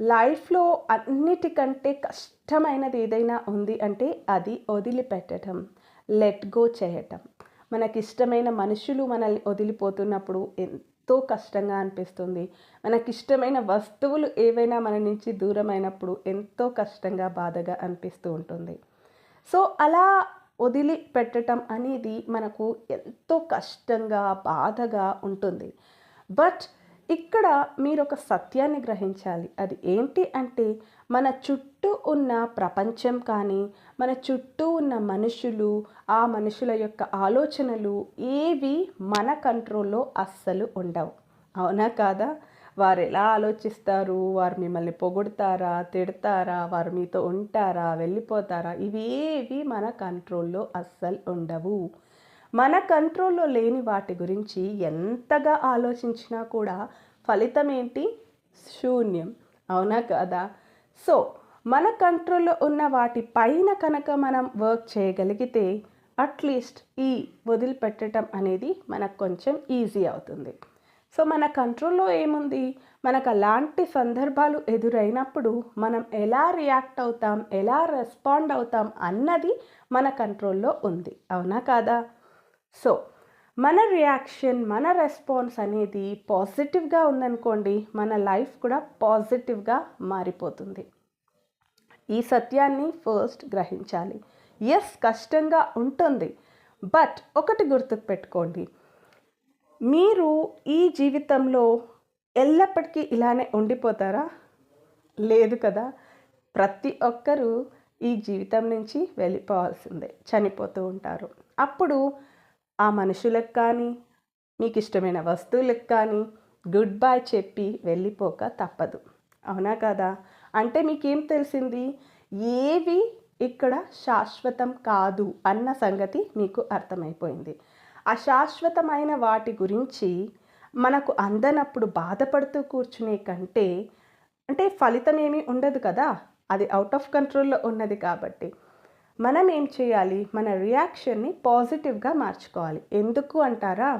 లైఫ్లో అన్నిటికంటే కష్టమైనది ఏదైనా ఉంది అంటే అది వదిలిపెట్టడం లెట్ గో చేయటం. మనకిష్టమైన మనుషులు మనల్ని వదిలిపోతున్నప్పుడు ఎంతో కష్టంగా అనిపిస్తుంది. మనకిష్టమైన వస్తువులు ఏవైనా మన నుంచి దూరమైనప్పుడు ఎంతో కష్టంగా బాధగా అనిపిస్తూ ఉంటుంది. సో అలా వదిలిపెట్టడం అనేది మనకు ఎంతో కష్టంగా బాధగా ఉంటుంది. బట్ ఇక్కడ మీరు ఒక సత్యాన్ని గ్రహించాలి. అది ఏంటి అంటే మన చుట్టూ ఉన్న ప్రపంచం కానీ మన చుట్టూ ఉన్న మనుషులు ఆ మనుషుల యొక్క ఆలోచనలు ఏవి మన కంట్రోల్లో అస్సలు ఉండవు. అవునా కాదా? వారు ఎలా ఆలోచిస్తారు? వారు మిమ్మల్ని పొగుడతారా? తిడతారా? వారు మీతో ఉంటారా? వెళ్ళిపోతారా? ఇవేవి మన కంట్రోల్లో అస్సలు ఉండవు. మన కంట్రోల్లో లేని వాటి గురించి ఎంతగా ఆలోచించినా కూడా ఫలితం ఏంటి శూన్యం. అవునా కదా? సో మన కంట్రోల్లో ఉన్న వాటి పైన కనుక మనం వర్క్ చేయగలిగితే అట్లీస్ట్ ఈ వదిలిపెట్టడం అనేది మనకు కొంచెం ఈజీ అవుతుంది. సో మన కంట్రోల్లో ఏముంది? మనకు అలాంటి సందర్భాలు ఎదురైనప్పుడు మనం ఎలా రియాక్ట్ అవుతాం? ఎలా రెస్పాండ్ అవుతాం? అన్నది మన కంట్రోల్లో ఉంది. అవునా కాదా? సో మన రియాక్షన్ మన రెస్పాన్స్ అనేది పాజిటివ్గా ఉందనుకోండి మన లైఫ్ కూడా పాజిటివ్గా మారిపోతుంది. ఈ సత్యాన్ని ఫస్ట్ గ్రహించాలి. ఎస్ కష్టంగా ఉంటుంది. బట్ ఒకటి గుర్తుకు పెట్టుకోండి. మీరు ఈ జీవితంలో ఎల్లప్పటికీ ఇలానే ఉండిపోతారా? లేదు కదా. ప్రతి ఒక్కరూ ఈ జీవితం నుంచి వెళ్ళిపోవాల్సిందే. చనిపోతూ ఉంటారు. అప్పుడు ఆ మనుషులకు కానీ మీకు ఇష్టమైన వస్తువులకు కానీ గుడ్ బై చెప్పి వెళ్ళిపోక తప్పదు. అవునా కదా? అంటే మీకేం తెలిసింది? ఏవి ఇక్కడ శాశ్వతం కాదు అన్న సంగతి మీకు అర్థమైపోయింది. అశాశ్వతమైన వాటి గురించి మనకు అందనప్పుడు బాధపడుతూ కూర్చునే కంటే అంటే ఫలితం ఏమీ ఉండదు కదా? అది అవుట్ ఆఫ్ కంట్రోల్లో ఉన్నది కాబట్టి. మనం ఏం చేయాలి? మన రియాక్షన్ని పాజిటివ్గా మార్చుకోవాలి. ఎందుకు అంటారా?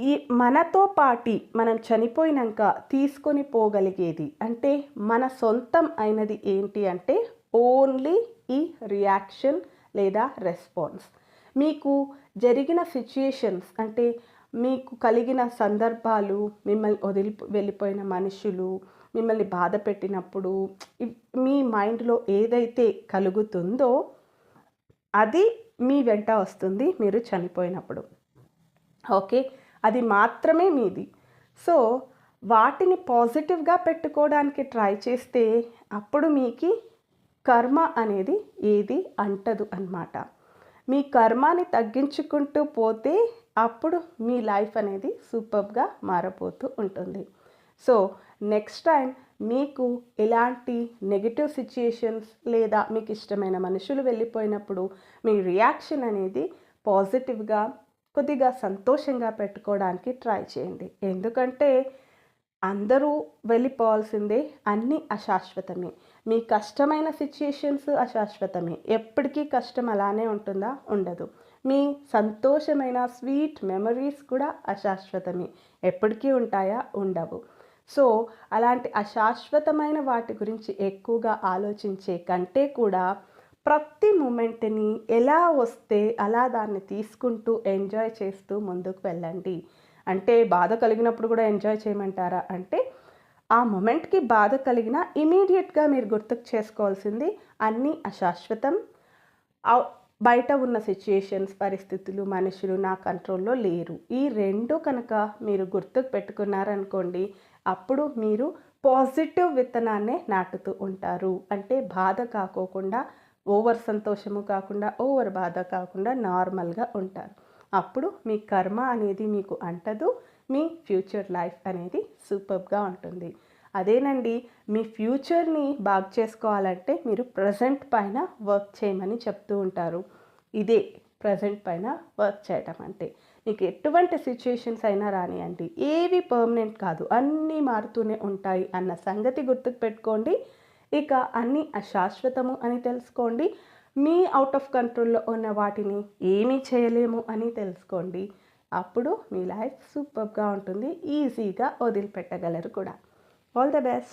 ఈ మనతో పాటి మనం చనిపోయినాక తీసుకొని పోగలిగేది అంటే మన సొంతం అయినది ఏంటి అంటే ఓన్లీ ఈ రియాక్షన్ లేదా రెస్పాన్స్ మీకు జరిగిన సిచ్యుయేషన్స్ అంటే మీకు కలిగిన సందర్భాలు మిమ్మల్ని వదిలి వెళ్ళిపోయిన మనుషులు మిమ్మల్ని బాధ పెట్టినప్పుడు మీ మైండ్లో ఏదైతే కలుగుతుందో అది మీ వెంట వస్తుంది మీరు చనిపోయినప్పుడు. ఓకే? అది మాత్రమే మీది. సో వాటిని పాజిటివ్గా పెట్టుకోవడానికి ట్రై చేస్తే అప్పుడు మీకు కర్మ అనేది ఏది అంటదు అన్నమాట. మీ కర్మాని తగ్గించుకుంటూ పోతే అప్పుడు మీ లైఫ్ అనేది సూపర్గా మారపోతూ ఉంటుంది. సో నెక్స్ట్ టైం మీకు ఎలాంటి నెగిటివ్ సిచ్యుయేషన్స్ లేదా మీకు ఇష్టమైన మనుషులు వెళ్ళిపోయినప్పుడు మీ రియాక్షన్ అనేది పాజిటివ్గా కొద్దిగా సంతోషంగా పెట్టుకోవడానికి ట్రై చేయండి. ఎందుకంటే అందరూ వెళ్ళిపోవాల్సిందే అన్నీ అశాశ్వతమే. మీ కష్టమైన సిచ్యుయేషన్స్ అశాశ్వతమే. ఎప్పటికీ కష్టం అలానే ఉంటుందా? ఉండదు. మీ సంతోషమైన స్వీట్ మెమరీస్ కూడా అశాశ్వతమే. ఎప్పటికీ ఉంటాయా? ఉండవు. సో అలాంటి అశాశ్వతమైన వాటి గురించి ఎక్కువగా ఆలోచించే కంటే కూడా ప్రతి మూమెంట్ని ఎలా వస్తే అలా దాన్ని తీసుకుంటూ ఎంజాయ్ చేస్తూ ముందుకు వెళ్ళండి. అంటే బాధ కలిగినప్పుడు కూడా ఎంజాయ్ చేయమంటారా? అంటే ఆ మూమెంట్కి బాధ కలిగిన ఇమీడియట్గా మీరు గుర్తుకు చేసుకోవాల్సింది అన్నీ అశాశ్వతం. బయట ఉన్న సిచ్యుయేషన్స్ పరిస్థితులు మనుషులు నా కంట్రోల్లో లేరు. ఈ రెండు కనుక మీరు గుర్తుకు పెట్టుకున్నారనుకోండి అప్పుడు మీరు పాజిటివ్ విత్తనాన్నే నాటుతూ ఉంటారు. అంటే బాధ కాకోకుండా ఓవర్ సంతోషము కాకుండా ఓవర్ బాధ కాకుండా నార్మల్గా ఉంటారు. అప్పుడు మీ కర్మ అనేది మీకు అంటదు. మీ ఫ్యూచర్ లైఫ్ అనేది సూపర్గా ఉంటుంది. అదేనండి మీ ఫ్యూచర్ని బాగు చేసుకోవాలంటే మీరు ప్రజెంట్ పైన వర్క్ చేయమని చెప్తూ ఉంటారు. ఇదే ప్రజెంట్ పైన వర్క్ చేయటం అంటే. మీకు ఎటువంటి సిచ్యుయేషన్స్ అయినా రానియండి ఏవి పర్మనెంట్ కాదు. అన్నీ మారుతూనే ఉంటాయి అన్న సంగతి గుర్తుకు పెట్టుకోండి. ఇక అన్నీ అశాశ్వతము అని తెలుసుకోండి. మీ అవుట్ ఆఫ్ కంట్రోల్లో ఉన్న వాటిని ఏమీ చేయలేము అని తెలుసుకోండి. అప్పుడు మీ లైఫ్ సూపర్గా ఉంటుంది. ఈజీగా వదిలిపెట్టగలరు కూడా. All the best